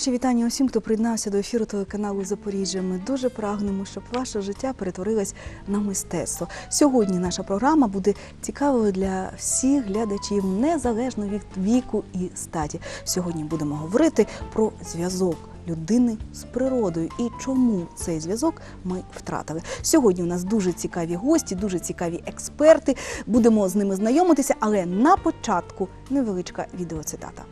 Наші вітання усім, хто приєднався до ефіру телеканалу Запоріжжя. Ми дуже прагнемо, щоб ваше життя перетворилось на мистецтво. Сьогодні наша програма буде цікавою для всіх глядачів, незалежно від віку і статі. Сьогодні будемо говорити про зв'язок людини з природою і чому цей зв'язок ми втратили. Сьогодні у нас дуже цікаві гості, дуже цікаві експерти. Будемо з ними знайомитися, але на початку невеличка відеоцитата.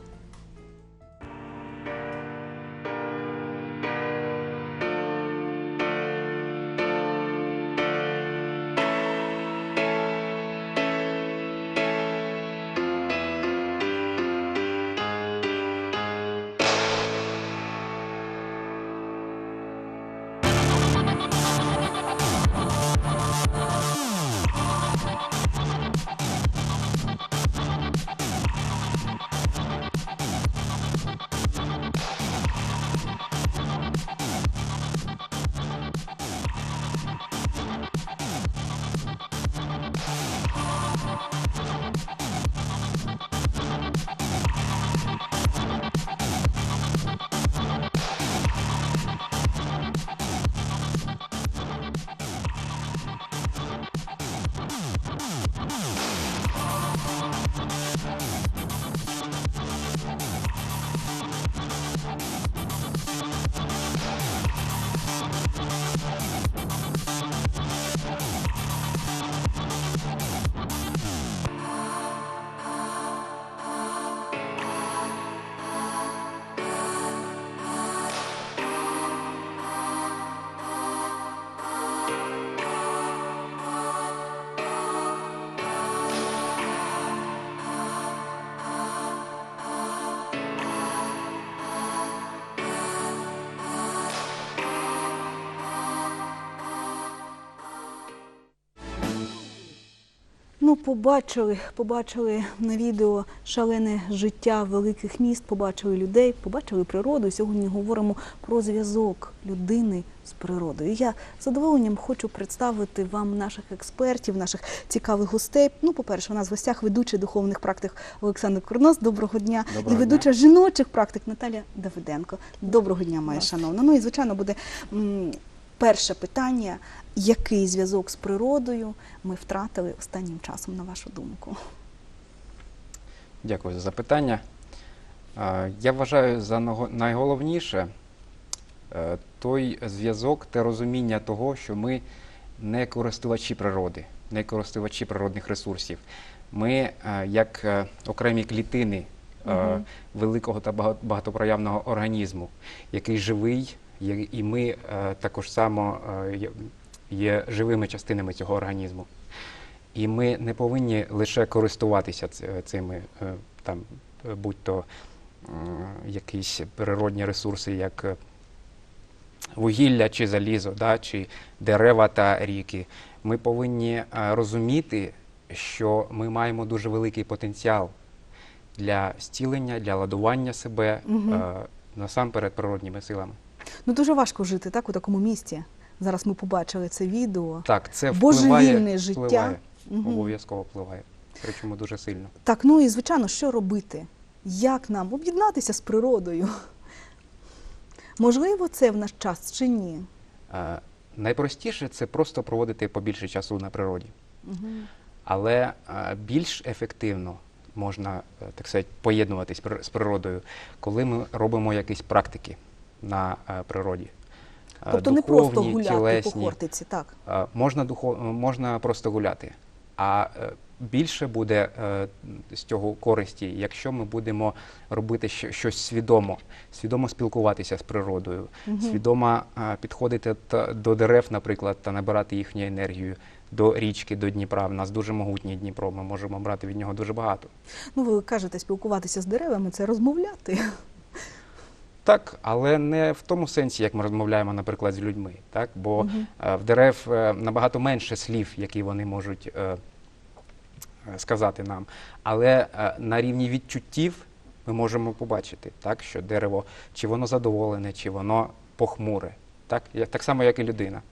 Ну, побачили, побачили на відео шалене життя великих міст, побачили людей, побачили природу. Сьогодні говоримо про зв'язок людини з природою. Я з задоволенням хочу представити вам наших експертів, наших цікавих гостей. Ну, по-перше, у нас в гостях ведучий духовних практик Олександр Курнос. Доброго дня. Доброго І ведуча жіночих практик Наталя Давиденко. Доброго дня, моя шановна. Ну і звичайно буде перше питання. Який зв'язок з природою ми втратили останнім часом, на вашу думку? Дякую за запитання. Я вважаю за найголовніше е, той зв'язок та розуміння того, що ми не користувачі природи, не користувачі природних ресурсів. Ми, е, як е, окремі клітини великого та бага- багатопроявного організму, який живий, і ми е, також само е, є- живими частинами цього організму. І ми не повинні лише користуватися цими е, там, е, будь-то якісь природні ресурси, як вугілля чи залізо, да, чи дерева та ріки. Ми повинні розуміти, що ми маємо дуже великий потенціал для зцілення, для ладування себе е, насамперед природніми силами. Ну дуже важко жити так у такому місті. Зараз ми побачили це відео. Так, це Божевільне життя. впливає, обов'язково впливає. Причому дуже сильно. Так, ну і звичайно, що робити? Як нам об'єднатися з природою? Можливо, це в наш час чи ні? Е, Найпростіше це просто проводити побільше часу на природі. Угу. Але е, більш ефективно можна е, так сказати, поєднуватись з природою, коли ми робимо якісь практики на е, природі. Е, Тобто не просто духовні, гуляти по. Хортиці, так. Е, Можна, духов... можна просто гуляти. А більше буде з цього користі, якщо ми будемо робити щось свідомо, свідомо спілкуватися з природою, Мгм. свідомо підходити до дерев, наприклад, та набирати їхню енергію, до річки, до Дніпра. В нас дуже могутній Дніпро, ми можемо брати від нього дуже багато. Ну, ви кажете, спілкуватися з деревами це розмовляти. Так, але не в тому сенсі, як ми розмовляємо, наприклад, з людьми. Так? Бо е, в дерев е, набагато менше слів, які вони можуть е, сказати нам. Але на рівні відчуттів ми можемо побачити, так, що дерево, чи воно задоволене, чи воно похмуре. Так, так само, як і людина.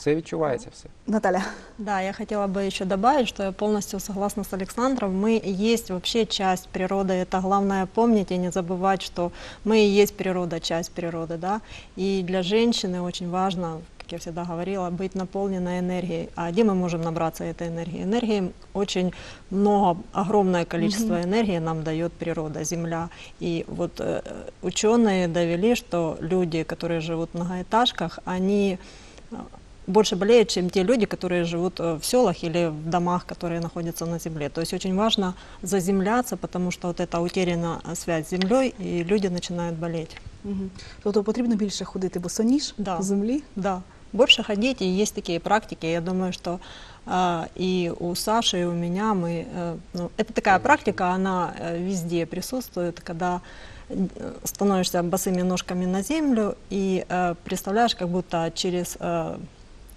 Це відчувається все. Наталя. Да, я хотела бы еще добавить, что я полностью согласна с Александром. Мы и есть вообще часть природы. Это главное помнить и не забывать, что мы и есть природа, часть природы, да. И для женщины очень важно, как я всегда говорила, быть наполненной энергией. А где мы можем набраться этой энергии? Энергии очень много, огромное количество энергии нам дает природа, Земля. И вот э, ученые довели, что люди, которые живут в многоэтажках, они э, больше болеют, чем те люди, которые живут э, в селах или в домах, которые находятся на земле. То есть очень важно заземляться, потому что вот эта утеряна э, связь с землей, и люди начинают болеть. Угу. Тобто потрібно більше ходити босоніж Да. по землі. Да, больше ходить, и есть такие практики. Я думаю, что э, и у Саши, и у меня мы, э, ну, это такая практика, она э, везде присутствует, когда э, становишься босыми ножками на землю и э, представляешь, как будто через э,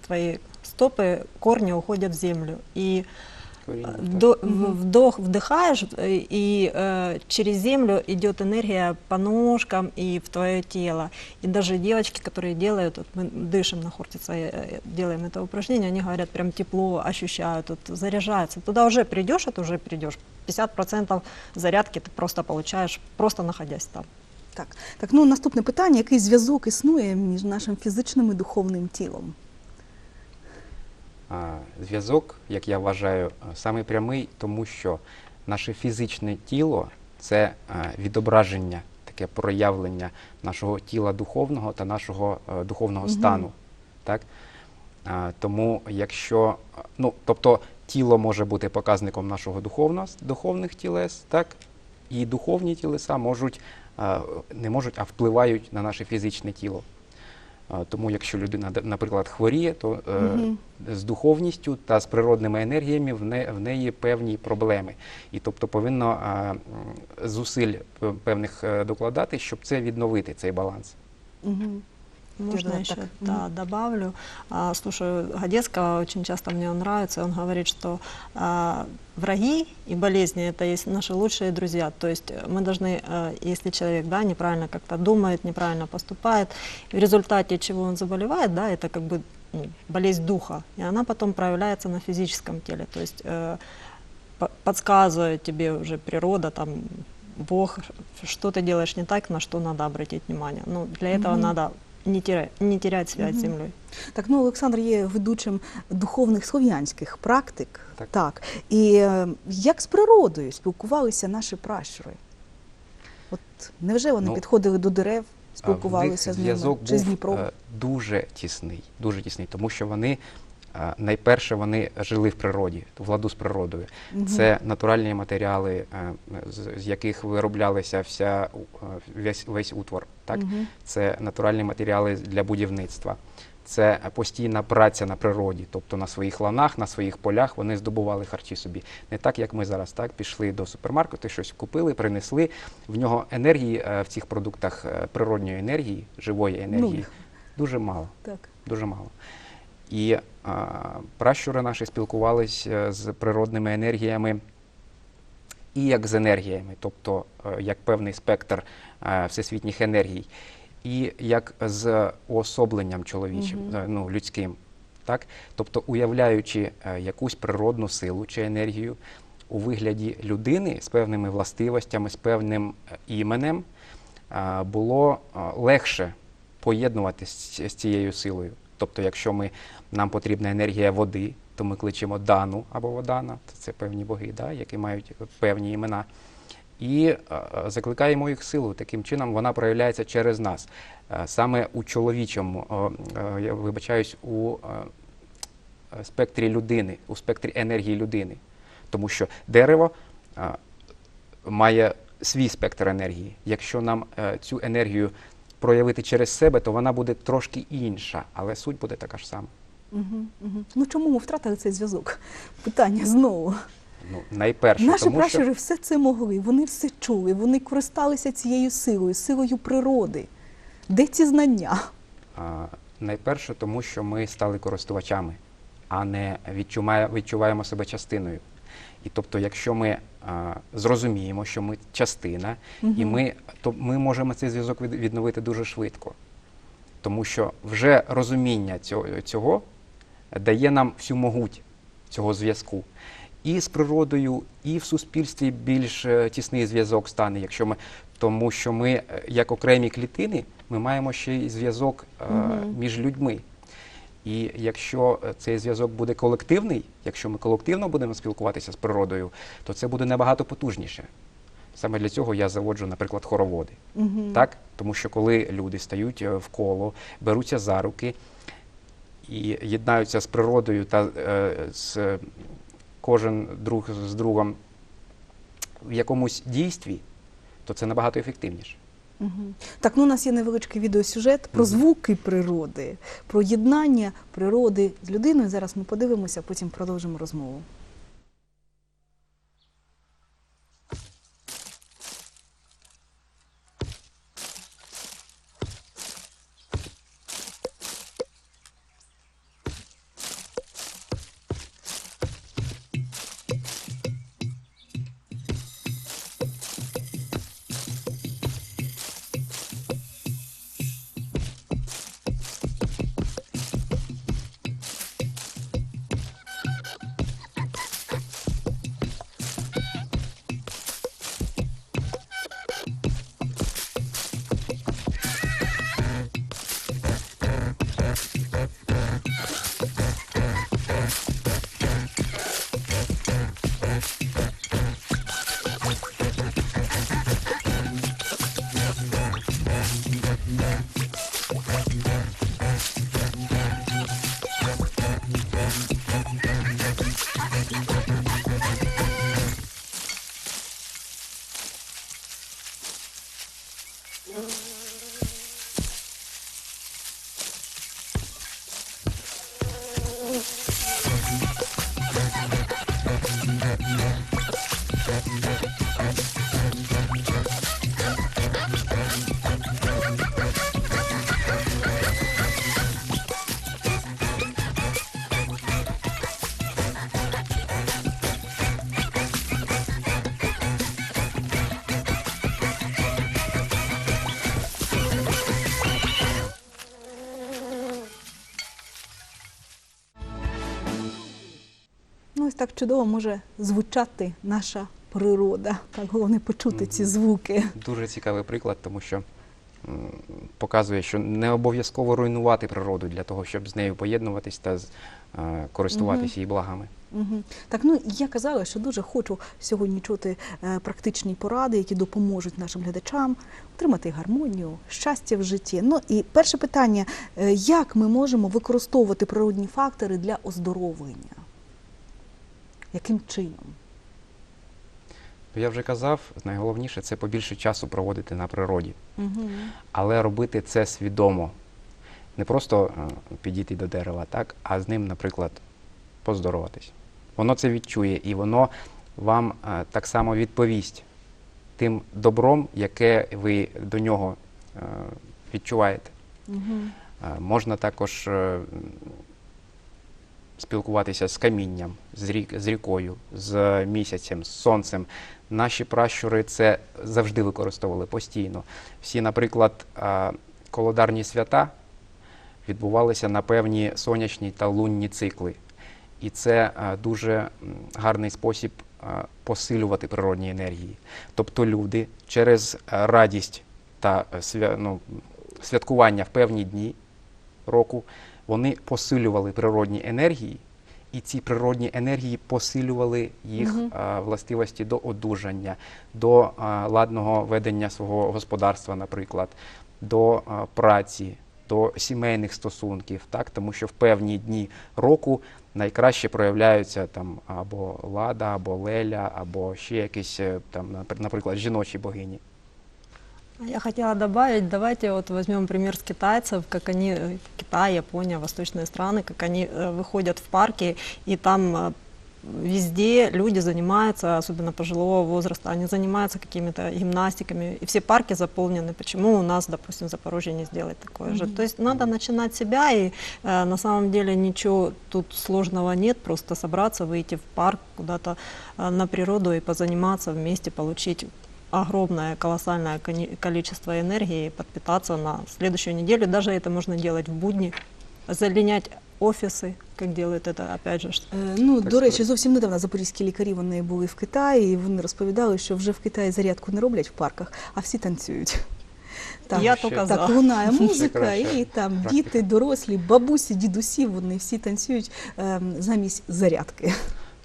твои стопы корни уходят в землю. И Коріння, так. Вдо- в- Вдох вдыхаешь, э, и э, через землю идет энергия по ножкам и в твое тело. И даже девочки, которые делают, вот мы дышим на хортице, э, э, делаем это упражнение, они говорят, прям тепло ощущают, вот, заряжаются. Туда уже придешь, это уже придешь. 50% зарядки ты просто получаешь, просто находясь там. Так, так, ну наступне питання: який зв'язок існує між нашим фізичним і духовним тілом? Зв'язок, як я вважаю, саме прямий, тому що наше фізичне тіло це відображення, таке проявлення нашого тіла духовного та нашого духовного стану. Так? Тому якщо, ну, тобто тіло може бути показником нашого духовного, духовних тілес, так? і духовні тілеса можуть, не можуть, а впливають на наше фізичне тіло. Тому якщо людина, наприклад, хворіє, то е, з духовністю та з природними енергіями в, не, в неї певні проблеми. І тобто повинно зусиль певних е, докладати, щоб це відновити, цей баланс. Угу. Можно еще, так. да, Мгм. добавлю. А, слушаю Годецкого, очень часто мне он нравится. Он говорит, что а, враги и болезни это есть наши лучшие друзья. То есть э, мы должны, э, если человек да, неправильно как-то думает, неправильно поступает, в результате чего он заболевает, да, это как бы ну, болезнь духа, и она потом проявляется на физическом теле. То есть э, по- подсказывает тебе уже природа, там, Бог, что ты делаешь не так, на что надо обратить внимание. Ну, для этого Мгм. надо не терять, не терять связь с Мгм. землей. Так, ну Олександр є ведучим духовних слов'янських практик. Так. І е, як з природою спілкувалися наші пращури? От невже вони Ну, підходили до дерев, спілкувалися з ними зв'язок чи з Дніпро? Дніпром? е, дуже тісний, дуже тісний, тому що вони найперше вони жили в природі, в ладу з природою. Це натуральні матеріали, е, з, яких вироблялися вся е, весь, весь утвор. Так? Це натуральні матеріали для будівництва. Це постійна праця на природі, тобто на своїх ланах, на своїх полях вони здобували харчі собі. Не так, як ми зараз так пішли до супермаркету, щось купили, принесли. В нього енергії е, в цих продуктах природньої енергії, живої енергії дуже мало. Так. Дуже мало. І а, пращури наші спілкувалися з природними енергіями і як з енергіями, тобто е, як певний спектр е, всесвітніх енергій, і як з уособленням чоловічим, е, ну, людським. Так? Тобто, уявляючи е, якусь природну силу чи енергію у вигляді людини з певними властивостями, з певним е, іменем, е, було е, легше поєднуватися з цією силою. Тобто, якщо ми, нам потрібна енергія води, то ми кличемо Дану або Водана, це певні боги, да, які мають певні імена. І е, закликаємо їх силу. Таким чином вона проявляється через нас. Е, саме у чоловічому, е, я вибачаюсь, у спектрі людини, у спектрі енергії людини. Тому що дерево має свій спектр енергії. Якщо нам цю енергію проявити через себе, то вона буде трошки інша, але суть буде така ж сама. Угу. Угу. Ну чому ми втратили цей зв'язок? Питання знову. Ну, найперше, Наші тому пращури що все це могли, вони все чули, вони користалися цією силою, силою природи. Де ці знання? а, найперше, тому що ми стали користувачами, а не відчуває, відчуваємо себе частиною. І тобто, якщо ми а, зрозуміємо, що ми частина, і ми, то ми можемо цей зв'язок від- відновити дуже швидко. Тому що вже розуміння цього, цього дає нам всю могуть цього зв'язку. І з природою, і в суспільстві більш е, тісний зв'язок стане, якщо ми, тому що ми, е, як окремі клітини, ми маємо ще й зв'язок е, між людьми. І якщо е, цей зв'язок буде колективний, якщо ми колективно будемо спілкуватися з природою, то це буде набагато потужніше. Саме для цього я заводжу, наприклад, хороводи. Мгм. Так? Тому що коли люди стають е, в коло, беруться за руки і єднаються з природою та е, з е, кожен друг з другом в якомусь дійстві, то це набагато ефективніше. Так, ну у нас є невеличкий відеосюжет про звуки природи, про єднання природи з людиною. Зараз ми подивимося, потім продовжимо розмову. Ось так чудово може звучати наша природа. Так головне почути ці звуки. Дуже цікавий приклад, тому що показує, що не обов'язково руйнувати природу для того, щоб з нею поєднуватись та е, користуватись її благами. Мгм. Так, ну я казала, що дуже хочу сьогодні чути е, практичні поради, які допоможуть нашим глядачам отримати гармонію, щастя в житті. Ну і перше питання: е, як ми можемо використовувати природні фактори для оздоровлення? Яким чином? Я вже казав, найголовніше це побільше часу проводити на природі, Угу. але робити це свідомо. Не просто е, підійти до дерева, так, а з ним, наприклад, поздороватись. Воно це відчує і воно вам е, так само відповість тим добром, яке ви до нього е, відчуваєте. Угу. Можна також спілкуватися з камінням, з, рік, з рікою, з місяцем, з сонцем. Наші пращури це завжди використовували постійно. Всі, наприклад, колодарні свята відбувалися на певні сонячні та лунні цикли. І це дуже гарний спосіб посилювати природні енергії. Тобто люди через радість та ну, святкування в певні дні року вони посилювали природні енергії, і ці природні енергії посилювали їх Мгм. е, властивості до одужання, до е, ладного ведення свого господарства, наприклад, до е, праці, до сімейних стосунків, так? тому що в певні дні року найкраще проявляються там або лада, або леля, або ще якісь е, там, наприклад, жіночі богині. Я хотела добавить, давайте вот возьмем пример с китайцев, как они, э, Китай, Япония, восточные страны, как они э, выходят в парки, и там э, везде люди занимаются, особенно пожилого возраста, они занимаются какими-то гимнастиками, и все парки заполнены. Почему у нас, допустим, в Запорожье не сделать такое же? Мгм. То есть надо начинать себя, и э, на самом деле ничего тут сложного нет, просто собраться, выйти в парк куда-то э, на природу и позаниматься вместе, получить огромное, колоссальное кони- количество энергии и подпитаться на следующую неделю. Даже это можно делать в будни. Залинять офисы, как делают это, опять же, ш- Е, Ну, Так до речі, сказати. зовсім недавно запорізькі лікарі вони були в Китаї, і вони розповідали, що вже в Китаї зарядку не роблять в парках, а всі танцюють. Так, Я ще- только так за. лунає музика, краще і там практика. діти, дорослі, бабусі, дідусі, вони всі танцюють ем, замість зарядки.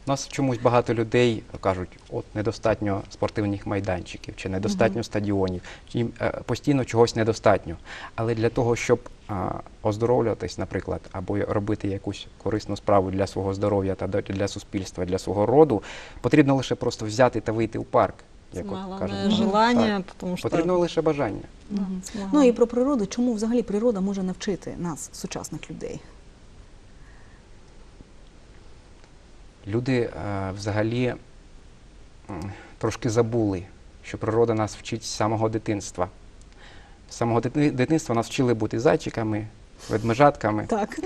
У нас чомусь багато людей кажуть, от недостатньо спортивних майданчиків чи недостатньо стадіонів, чи їм е, постійно чогось недостатньо. Але для того, щоб а, оздоровлюватись, наприклад, або робити якусь корисну справу для свого здоров'я та для суспільства, для свого роду, потрібно лише просто взяти та вийти у парк. Як от кажуть. желание, Так. потому что... Потрібно лише бажання. Мгм. Ну і про природу, чому взагалі природа може навчити нас, сучасних людей? Люди е, взагалі трошки забули, що природа нас вчить з самого дитинства. З самого дитинства нас вчили бути зайчиками, ведмежатками. Так.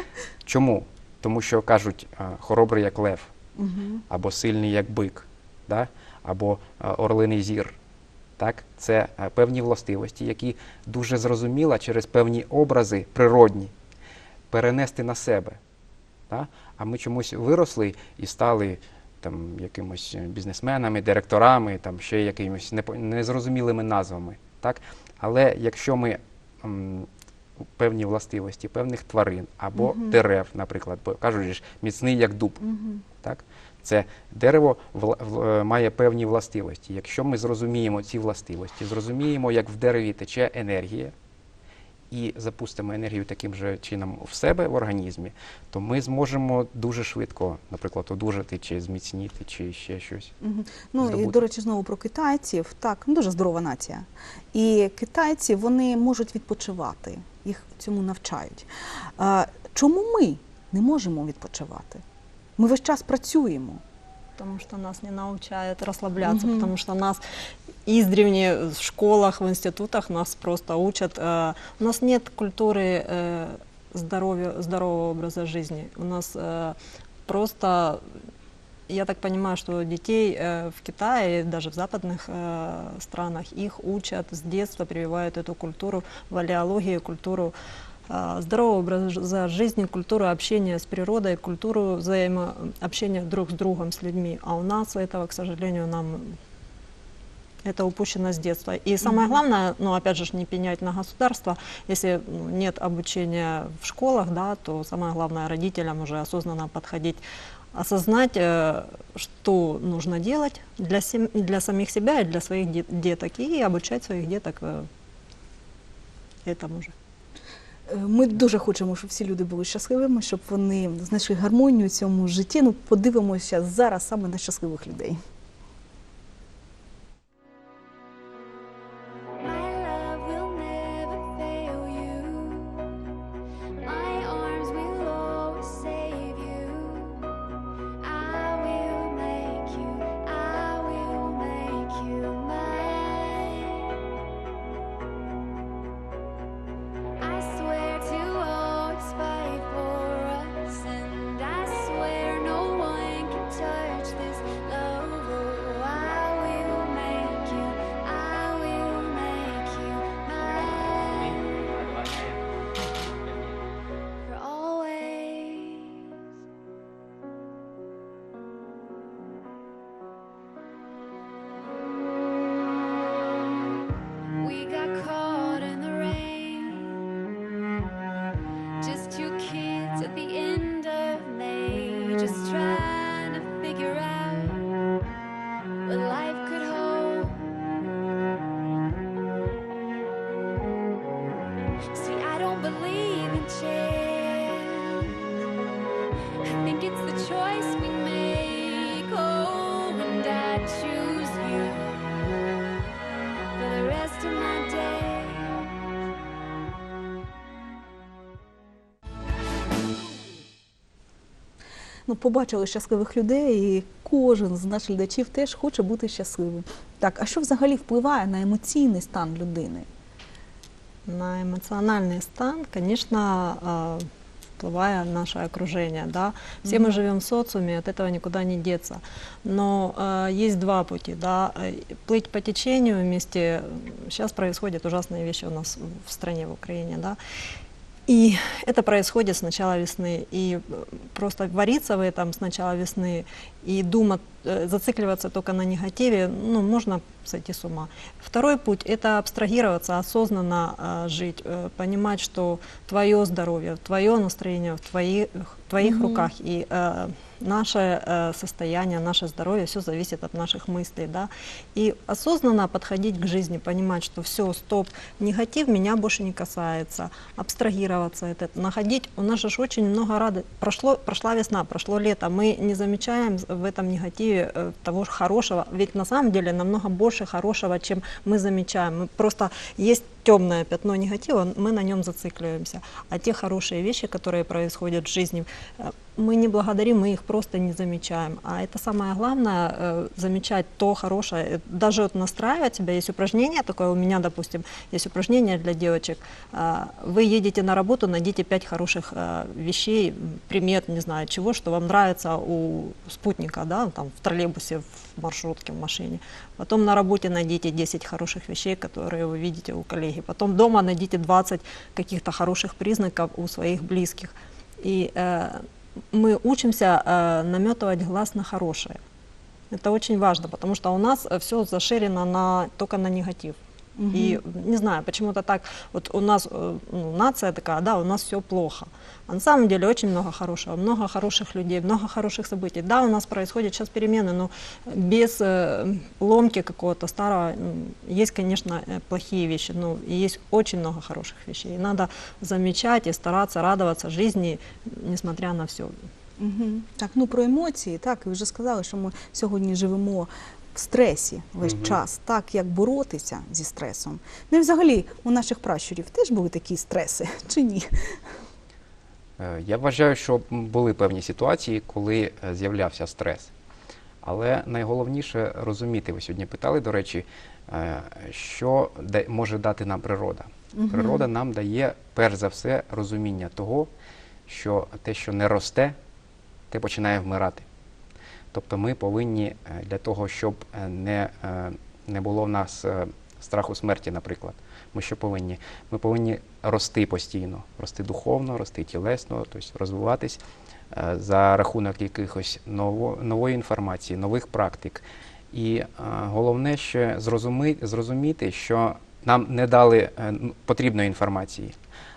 Чому? Тому що кажуть, е, хоробрий як лев, Угу. або сильний як бик, да? або е, орлиний зір. Так? Це певні властивості, які дуже зрозуміло через певні образи природні перенести на себе. Да? А ми чомусь виросли і стали там, якимось бізнесменами, директорами, там, ще якимось незрозумілими назвами. Так? Але якщо ми м, певні властивості певних тварин або Мгм. дерев, наприклад, бо кажуть, ж, міцний як дуб. Угу. Так? Це дерево вла- в- е, має певні властивості. Якщо ми зрозуміємо ці властивості, зрозуміємо, як в дереві тече енергія, і запустимо енергію таким же чином в себе в організмі, то ми зможемо дуже швидко, наприклад, одужати чи зміцніти, чи ще щось. Угу. Ну і до речі, знову про китайців. Так, ну, дуже здорова нація. І китайці вони можуть відпочивати, їх цьому навчають. А, чому ми не можемо відпочивати? Ми весь час працюємо Потому что нас не научают расслабляться, Мгм. потому что нас издревне в школах, в институтах нас просто учат. э, у нас нет культуры э, здоровья, здорового образа жизни. У нас э, просто, я так понимаю, что детей э, в Китае, даже в западных э, странах, их учат с детства, прививают эту культуру, валеологию, культуру а, здорового образа жизни, культуру общения с природой, культуру взаимообщения друг с другом, с людьми. А у нас этого, к сожалению, нам это упущено с детства. И самое главное, ну опять же, не пенять на государство, если ну, нет обучения в школах, да, то самое главное родителям уже осознанно подходить, осознать, э, что нужно делать для, сем- для самих себя и для своих де- деток, и обучать своих деток э, этому же. Ми дуже хочемо, щоб всі люди були щасливими, щоб вони знайшли гармонію цьому житті. Ну, подивимося зараз саме на щасливих людей. Ну, побачили щасливих людей, і кожен з наших глядачів теж хоче бути щасливим. Так, а що взагалі впливає на емоційний стан людини? На эмоциональный стан, конечно, а, впливая наше окружение. Да? Все мы Мгм. живем в социуме, от этого никуда не деться. Но а, есть два пути. Да? Э, Плыть по течению вместе. Сейчас происходят ужасные вещи у нас в стране, в Украине. Да? И это происходит с начала весны. И э, просто вариться в этом с начала весны и думать, э, зацикливаться только на негативе, ну, можно сойти с ума. Второй путь – это абстрагироваться, осознанно э, жить, э, понимать, что твое здоровье, твое настроение в твоих, в твоих Мгм. руках. И э, наше э, состояние, наше здоровье, все зависит от наших мыслей. Да? И осознанно подходить к жизни, понимать, что все, стоп, негатив меня больше не касается, абстрагироваться от этого, находить, у нас же ж очень много рады, прошло, прошла весна, прошло лето, мы не замечаем в этом негативе э, того ж хорошего, ведь на самом деле намного больше хорошего, чем мы замечаем, мы просто есть темное пятно негатива, мы на нем зацикливаемся, а те хорошие вещи, которые происходят в жизни, э, мы не благодарим, мы их просто не замечаем. А это самое главное, э, замечать то хорошее. Э, Даже вот настраивать себя, есть упражнение такое у меня, допустим, есть упражнение для девочек. Вы едете на работу, найдите пять хороших вещей, примет, не знаю, чего, что вам нравится у спутника, да, там, в троллейбусе, в маршрутке, в машине. Потом на работе найдите 10 хороших вещей, которые вы видите у коллеги. Потом дома найдите 20 каких-то хороших признаков у своих близких. И э, мы учимся э, наметывать глаз на хорошее. Это очень важно, потому что у нас все заширено на, только на негатив. И не знаю, почему-то так, вот у нас э, ну, нация такая, да, у нас все плохо. А на самом деле очень много хорошего, много хороших людей, много хороших событий. Да, у нас происходят сейчас перемены, но без э, ломки какого-то старого м, есть, конечно, э, плохие вещи, но и есть очень много хороших вещей. И надо замечать и стараться радоваться жизни, несмотря на все. Угу. Так, ну про емоції, так, ви вже сказали, що ми сьогодні живемо в стресі весь Мгм. час. Так, як боротися зі стресом. Ну і взагалі у наших пращурів теж були такі стреси, чи ні? Е, Я вважаю, що були певні ситуації, коли е, з'являвся стрес. Але найголовніше розуміти, ви сьогодні питали, до речі, е, що може дати нам природа. Мгм. Природа нам дає перш за все розуміння того, що те, що не росте, те починає вмирати. Тобто ми повинні е, для того, щоб е, не, е, не було в нас страху смерті, наприклад. Ми що повинні? Ми повинні рости постійно, рости духовно, рости тілесно, тобто розвиватись за рахунок якихось ново, нової інформації, нових практик. І головне ще зрозуміти, що нам не дали потрібної інформації.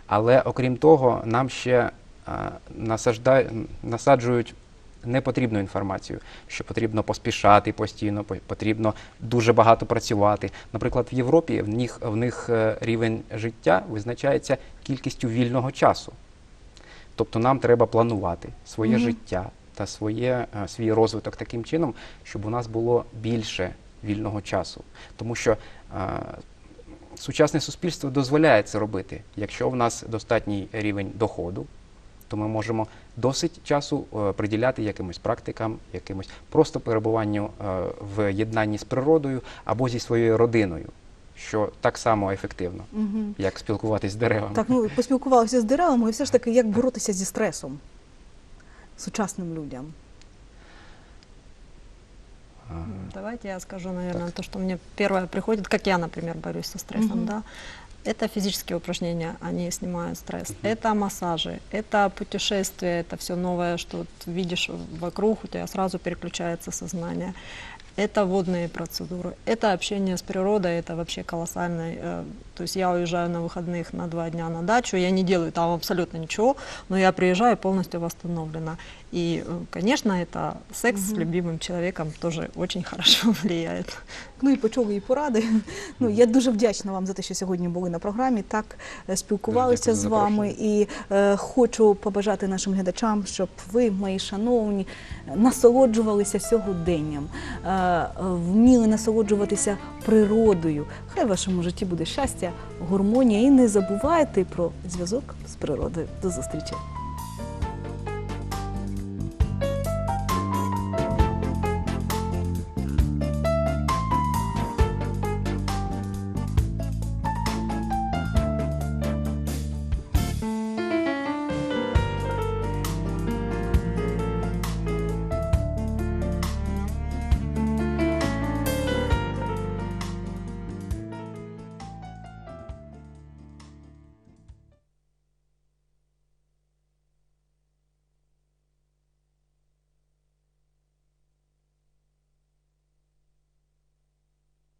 Але окрім того, нам ще насаджують непотрібну інформацію, що потрібно поспішати постійно, потрібно дуже багато працювати. Наприклад, в Європі в них, в них е, рівень життя визначається кількістю вільного часу. Тобто нам треба планувати своє Мгм. життя та своє, е, свій розвиток таким чином, щоб у нас було більше вільного часу. Тому що е, сучасне суспільство дозволяє це робити. Якщо в нас достатній рівень доходу, то ми можемо досить часу е, приділяти якимось практикам, якимось просто перебуванню е, в єднанні з природою або зі своєю родиною, що так само ефективно, Угу. як спілкуватись з деревами. Так, ну поспілкувалися з деревами, і все ж таки, як боротися зі стресом сучасним людям. Давайте я скажу, наверное, то, что мне первое приходит, как я, например, борюсь со стрессом, Мгм. да. Это физические упражнения, они снимают стресс. Мгм. Это массажи, это путешествия, это все новое, что вот видишь вокруг, у тебя сразу переключается сознание. Это водные процедуры, это общение с природой, это вообще колоссальный. э, То есть я уезжаю на выходных на два дня на дачу, я не делаю там абсолютно ничего, но я приезжаю полностью восстановлена. И, э, конечно, это секс с Мгм. любимым человеком тоже очень хорошо влияет. Ну і почули і поради. Ну я дуже вдячна вам за те, що сьогодні були на програмі. Так е, спілкувалися Дякую з за вами, і е, хочу побажати нашим глядачам, щоб ви, мої шановні, насолоджувалися сьогоденням, е, е, вміли насолоджуватися природою. Хай в вашому житті буде щастя, гармонія, і не забувайте про зв'язок з природою. До зустрічі.